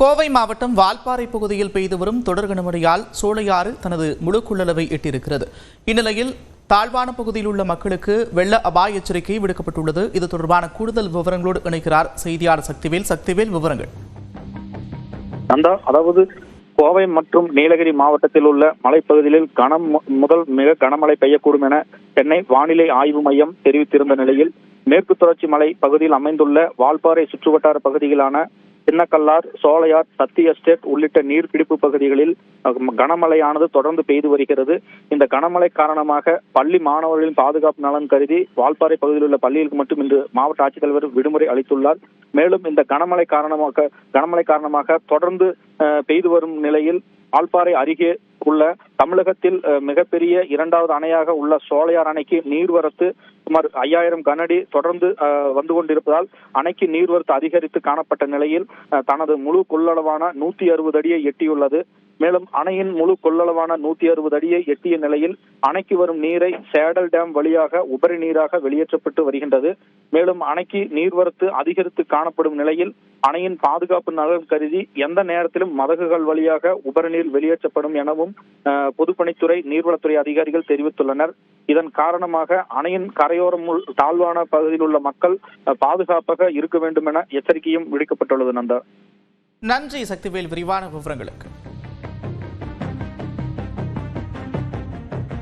கோவை மாவட்டம் வால்பாறை பகுதியில் பெய்து வரும் தொடர் கனமழையால் சோலையாறு தனது முழு கொள்ளளவை எட்டியிருக்கிறது. இந்நிலையில் தாழ்வான பகுதியில் உள்ள மக்களுக்கு வெள்ள அபாய எச்சரிக்கை விடுக்கப்பட்டுள்ளது. இது தொடர்பான கூடுதல் விவரங்களோடு இணைக்கிறார் செய்தியாளர் சக்திவேல். சக்திவேல் விவரங்கள். நந்தா அதாவது கோவை மற்றும் நீலகிரி மாவட்டத்தில் உள்ள மலைப்பகுதிகளில் கனம் முதல் மிக கனமழை பெய்யக்கூடும் என சென்னை வானிலை ஆய்வு மையம் தெரிவித்திருந்த நிலையில் மேற்கு தொடர்ச்சி மலை பகுதியில் அமைந்துள்ள வால்பாறை சுற்றுவட்டார பகுதிகளான சின்னக்கல்லார் சோலையார் சத்தி எஸ்டேட் உள்ளிட்ட நீர்பிடிப்பு பகுதிகளில் கனமழையானது தொடர்ந்து பெய்து வருகிறது. இந்த கனமழை காரணமாக பள்ளி மாணவர்களின் பாதுகாப்பு நலன் கருதி வால்பாறை பகுதியில் உள்ள பள்ளிகளுக்கு மட்டும் இன்று மாவட்ட ஆட்சித்தலைவர் விடுமுறை அளித்துள்ளார். மேலும் இந்த கனமழை காரணமாக கனமழை காரணமாக தொடர்ந்து பெய்து வரும் நிலையில் வால்பாறை அருகே உள்ள தமிழகத்தில் அஹ், மிகப்பெரிய இரண்டாவது அணையாக உள்ள சோழையார் அணைக்கு நீர்வரத்து சுமார் ஐயாயிரம் கனடி தொடர்ந்து அஹ், வந்து கொண்டிருப்பதால் அணைக்கு நீர்வரத்து அதிகரித்து காணப்பட்ட நிலையில் அஹ், தனது முழு கொள்ளளவான நூத்தி அறுபது அடியை எட்டியுள்ளது. மேலும் அணையின் முழு கொள்ளளவான நூத்தி அறுபது அடியை எட்டிய நிலையில் அணைக்கு வரும் நீரை சேடல் டேம் வழியாக உபரி நீராக வெளியேற்றப்பட்டு வருகின்றது. மேலும் அணைக்கு நீர்வரத்து அதிகரித்து காணப்படும் நிலையில் அணையின் பாதுகாப்பு நலன் கருதி எந்த நேரத்திலும் மதகுகள் வழியாக உபரி நீர் வெளியேற்றப்படும் எனவும் பொதுப்பணித்துறை நீர்வளத்துறை அதிகாரிகள் தெரிவித்துள்ளனர். இதன் காரணமாக அணையின் கரையோரம் தாழ்வான பகுதியில் உள்ள மக்கள் பாதுகாப்பாக இருக்க வேண்டும் என எச்சரிக்கையும் விடுக்கப்பட்டுள்ளது நந்தா. நன்றி சக்திவேல். விரிவான விவரங்களுக்கு.